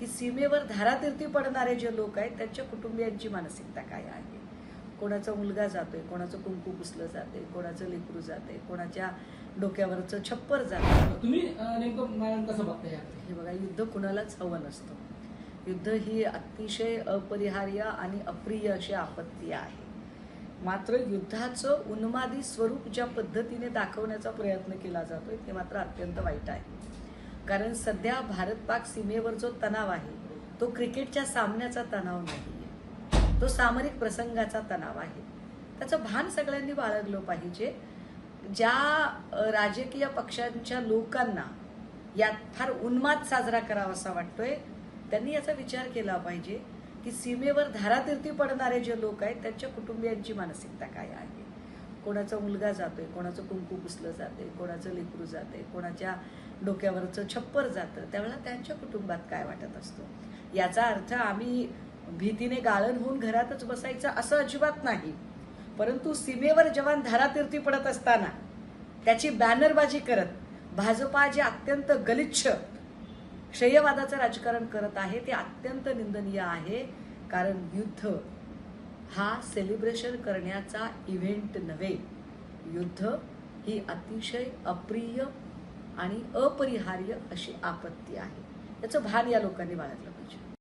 की सीमेवर धारातीर्थी पडणारे जे लोक आहेत त्यांच्या कुटुंबियांची मानसिकता काय आहे? कोणाचा मुलगा जातोय कोणाचं कुंकू पुसलं जाते कोणाचं लेकरू जाते कोणाच्या डोक्यावरचं छप्पर जाते तुम्ही नेमकं कसं बघता हे बघा युद्ध कुणालाच हवं नसतं. युद्ध ही अतिशय अपरिहार्य आणि अप्रिय अशी आपत्ती आहे. मात्र युद्धाचं उन्मादी स्वरूप ज्या पद्धतीने दाखवण्याचा प्रयत्न केला जातोय ते मात्र अत्यंत वाईट आहे. कारण सध्या भारत पाक सीमेवर जो तणाव आहे तो क्रिकेटच्या सामन्याचा तणाव नाही तो सामरिक प्रसंगाचा तणाव आहे. त्याचं भान सगळ्यांनी बाळगलं पाहिजे. ज्या राजकीय पक्षांच्या लोकांना यात फार उन्माद साजरा करावासा वाटतोय त्यांनी याचा विचार केला पाहिजे की सीमेवर धारातीर्थी पडणारे जे लोक आहेत त्यांच्या कुटुंबियांची मानसिकता काय आहे? कोणाचा मुलगा जातोय कोणाचं कुंकू पुसलं जाते कोणाचं लेकरू जाते कोणाच्या डोक्यावरचं छप्पर जातं त्यावेळेला त्यांच्या कुटुंबात काय वाटत असतो? याचा अर्थ आम्ही भीतीने गाळण होऊन घरातच बसायचं असं अजिबात नाही. परंतु सीमेवर जवान धारातीर्थी पडत असताना त्याची बॅनरबाजी करत भाजपा जे अत्यंत गलिच्छ श्रेयवादाचं राजकारण करत आहे ते अत्यंत निंदनीय आहे. कारण युद्ध हा सेलिब्रेशन करण्याचा इव्हेंट नव्हे. युद्ध ही अतिशय अप्रिय आणि अपरिहार्य अशी आपत्ती आहे. याचं भान या लोकांनी बाळगलं पाहिजे.